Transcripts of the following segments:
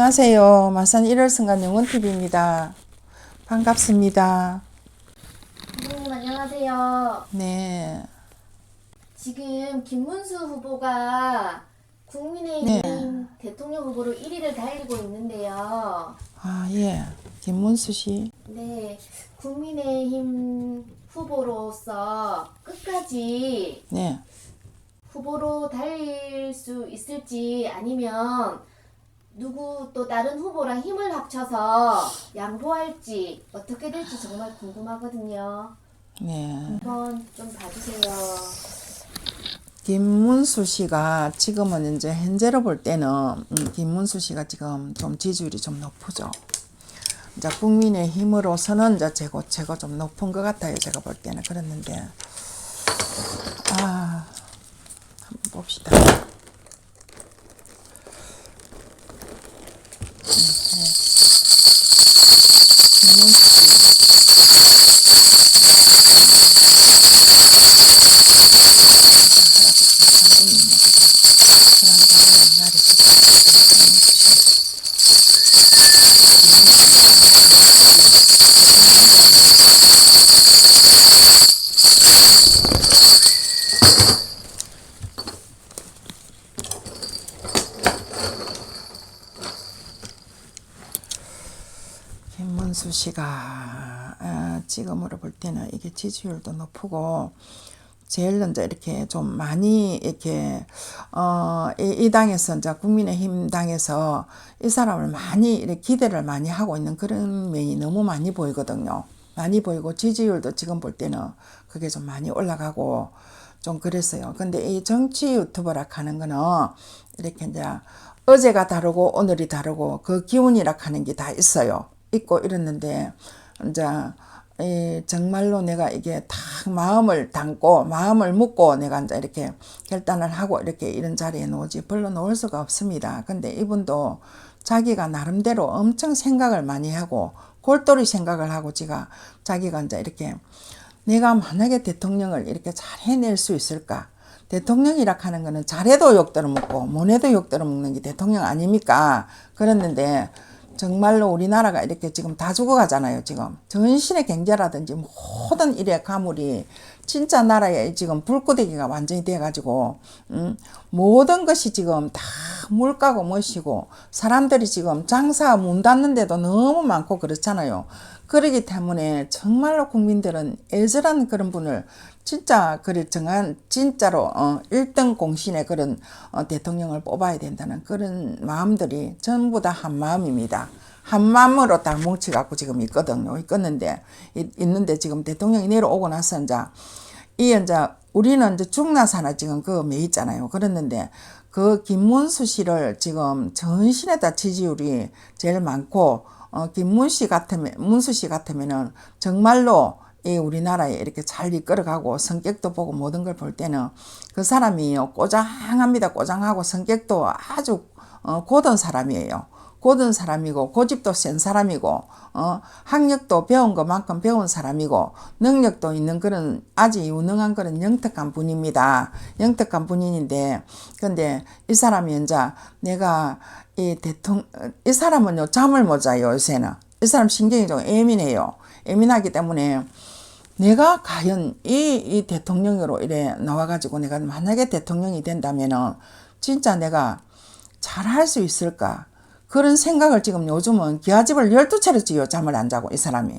안녕하세요. 마산 1월 순간 영원TV입니다. 반갑습니다. 선생님 안녕하세요. 네. 지금 김문수 후보가 국민의힘 대통령 후보로 1위를 달리고 있는데요. 아, 예. 김문수 씨. 네, 국민의힘 후보로서 끝까지 네. 후보로 달릴 수 있을지 아니면 누구 또 다른 후보랑 힘을 합쳐서 양보할지 어떻게 될지 정말 궁금하거든요. 네. 한번 좀 봐주세요. 김문수 씨가 지금은 이제 현재로 볼 때는 음, 김문수 씨가 지금 좀 지지율이 좀 높죠. 이제 국민의 힘으로서는 이제 최고 최고 좀 높은 것 같아요. 제가 볼 때는 그랬는데 아 한번 봅시다. 음, 네. 김문수 씨. 김문수 씨가 아, 지금으로 볼 때는 이게 지지율도 높고 제일 먼저 이렇게 좀 많이 이렇게 어이 이 당에서 이제 국민의힘 당에서 이 사람을 많이 이렇게 기대를 많이 하고 있는 그런 면이 너무 많이 보이거든요. 많이 보이고 지지율도 지금 볼 때는 그게 좀 많이 올라가고 좀 그랬어요. 근데 이 정치 유튜버라 하는 거는 이렇게 이제 어제가 다르고 오늘이 다르고 그 기운이라 하는 게 다 있어요. 있고 이랬는데 이제 이 정말로 내가 이게 딱 마음을 담고 마음을 묻고 내가 이제 이렇게 결단을 하고 이렇게 이런 자리에 놓지 별로 놓을 수가 없습니다. 근데 이분도 자기가 나름대로 엄청 생각을 많이 하고 골똘히 생각을 하고 지가 자기가 이제 이렇게 내가 만약에 대통령을 이렇게 잘 해낼 수 있을까? 대통령이라 하는 거는 잘해도 욕 들어먹고 못해도 욕 들어먹는 게 대통령 아닙니까? 그랬는데 정말로 우리나라가 이렇게 지금 다 죽어가잖아요, 지금. 전신의 경제라든지 모든 일의 가물이 진짜 나라에 지금 불구대기가 완전히 돼가지고, 음, 모든 것이 지금 다 물가고 멋이고, 사람들이 지금 장사 문 닫는데도 너무 많고 그렇잖아요. 그러기 때문에 정말로 국민들은 애절한 그런 분을 진짜 그래 정한 진짜로 어 1등 공신의 그런 어 대통령을 뽑아야 된다는 그런 마음들이 전부 다 한 마음입니다. 한 마음으로 다 뭉치 갖고 지금 있거든요. 있겠는데 이- 있는데 지금 대통령이 내려오고 나서 이제 이 이제 우리는 이제 중나사나 지금 그거 매 있잖아요. 그랬는데 그 김문수 씨를 지금 전신에다 지지율이 제일 많고 어 김문 씨 같으면 문수 씨 같으면은 정말로 이 우리나라에 이렇게 잘 이끌어가고 성격도 보고 모든 걸 볼 때는 그 사람이 꼬장합니다. 꼬장하고 성격도 아주 어, 고든 사람이에요. 고든 사람이고 고집도 센 사람이고 어, 학력도 배운 것만큼 배운 사람이고 능력도 있는 그런 아주 유능한 그런 영특한 분입니다. 영특한 분인데 근데 이 사람이 이제 내가 이 대통령 이 사람은요 잠을 못 자요 요새는 이 사람 신경이 좀 예민해요. 예민하기 때문에 내가 과연 이, 이 대통령으로 이래 나와가지고 내가 만약에 대통령이 된다면은 진짜 내가 잘 할 수 있을까? 그런 생각을 지금 요즘은 기아집을 12차례 지요 잠을 안 자고 이 사람이.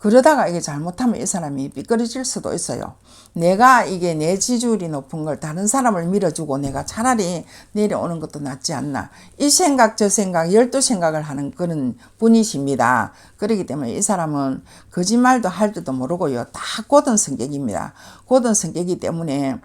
그러다가 이게 잘못하면 이 사람이 삐끄러질 수도 있어요. 내가 이게 내 지지율이 높은 걸 다른 사람을 밀어주고 내가 차라리 내려오는 것도 낫지 않나. 이 생각 저 생각 열두 생각을 하는 그런 분이십니다. 그렇기 때문에 이 사람은 거짓말도 할 줄도 모르고요. 다 고든 성격입니다. 고든 성격이기 때문에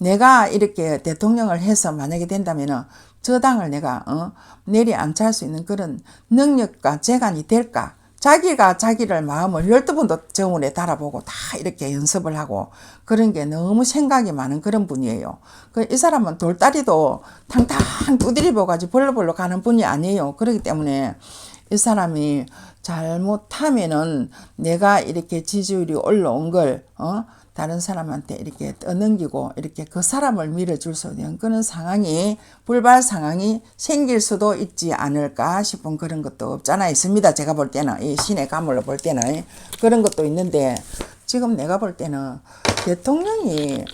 내가 이렇게 대통령을 해서 만약에 된다면은 저 당을 내가 어 내리앉힐 수 있는 그런 능력과 재간이 될까? 자기가 자기를 마음을 열두 번도 정원에 달아보고 다 이렇게 연습을 하고 그런 게 너무 생각이 많은 그런 분이에요. 그이 사람은 돌다리도 탕탕 두드리고 가지 벌러벌러 가는 분이 아니에요. 그렇기 때문에 이 사람이 잘못하면은 내가 이렇게 지지율이 올라온 걸, 어? 다른 사람한테 이렇게 떠넘기고 이렇게 그 사람을 밀어줄 수 있는 그런 상황이 불발 상황이 생길 수도 있지 않을까 싶은 그런 것도 없잖아 있습니다. 제가 볼 때는 이 신의 가물로 볼 때는 그런 것도 있는데 지금 내가 볼 때는 대통령이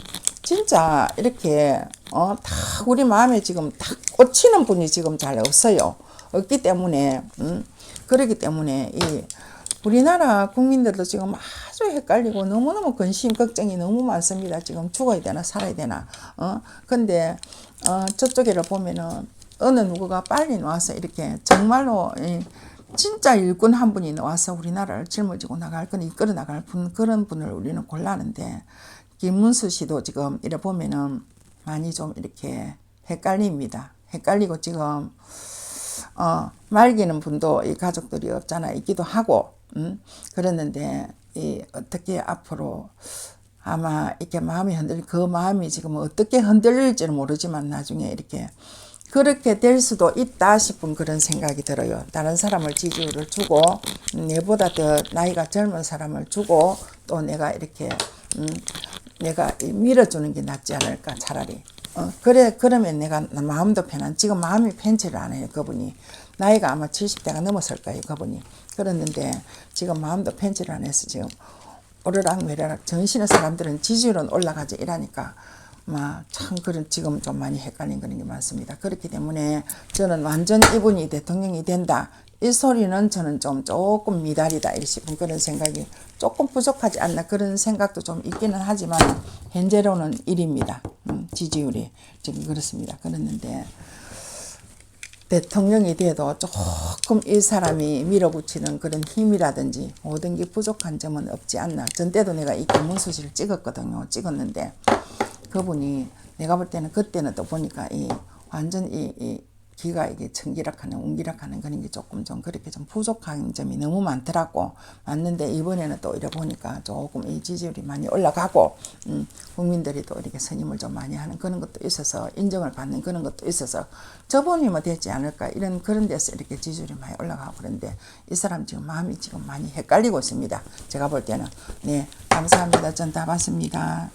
진짜 이렇게 어, 딱 우리 마음에 지금 딱 꽂히는 분이 지금 잘 없어요. 없기 때문에 음, 그렇기 때문에 이 우리나라 국민들도 지금 아주 헷갈리고 너무너무 근심 걱정이 너무 많습니다. 지금 죽어야 되나 살아야 되나. 어 근데 어 저쪽에를 보면은 어느 누구가 빨리 나와서 이렇게 정말로 이 진짜 일꾼 한 분이 나와서 우리나라를 짊어지고 나갈 건 이끌어 나갈 분 그런 분을 우리는 골라는데 김문수 씨도 지금 이래 보면은 많이 좀 이렇게 헷갈립니다. 헷갈리고 지금 어, 말기는 분도 이 가족들이 없잖아 있기도 하고 음? 그랬는데 이 어떻게 앞으로 아마 이렇게 마음이 흔들 그 마음이 지금 어떻게 흔들릴지는 모르지만 나중에 이렇게 그렇게 될 수도 있다 싶은 그런 생각이 들어요. 다른 사람을 지지율을 주고 음, 내보다 더 나이가 젊은 사람을 주고 또 내가 이렇게 음, 내가 이 밀어주는 게 낫지 않을까 차라리. 어, 그래 그러면 내가 마음도 편한. 지금 마음이 편치를 않아요 그분이. 나이가 아마 70대가 넘었을 거예요 그분이. 그랬는데 지금 마음도 편치를 안 해서 지금 오르락 내리락 전신의 사람들은 지지율은 올라가지 이라니까 막참 그런 지금 좀 많이 헷갈린 그런 게 많습니다. 그렇기 때문에 저는 완전 이분이 대통령이 된다. 이 소리는 저는 좀 조금 미달이다 싶은 그런 생각이 조금 부족하지 않나 그런 생각도 좀 있기는 하지만 현재로는 1입니다. 음, 지지율이 지금 그렇습니다. 그랬는데 대통령이 돼도 조금 이 사람이 밀어붙이는 그런 힘이라든지 모든 게 부족한 점은 없지 않나. 전 때도 내가 이 김문수 씨를 찍었거든요. 찍었는데 그분이 내가 볼 때는 그때는 또 보니까 이 완전 이, 이 기가 이게 청기락하는 웅기락하는 그런 게 조금 좀 그렇게 좀 부족한 점이 너무 많더라고. 맞는데 이번에는 또 이래 보니까 조금 이 지지율이 많이 올라가고 음, 국민들이 또 이렇게 선임을 좀 많이 하는 그런 것도 있어서 인정을 받는 그런 것도 있어서 저분이면 되지 않을까 이런 그런 데서 이렇게 지지율이 많이 올라가고 그런데 이 사람 지금 마음이 지금 많이 헷갈리고 있습니다. 제가 볼 때는. 네 감사합니다. 전 다 봤습니다.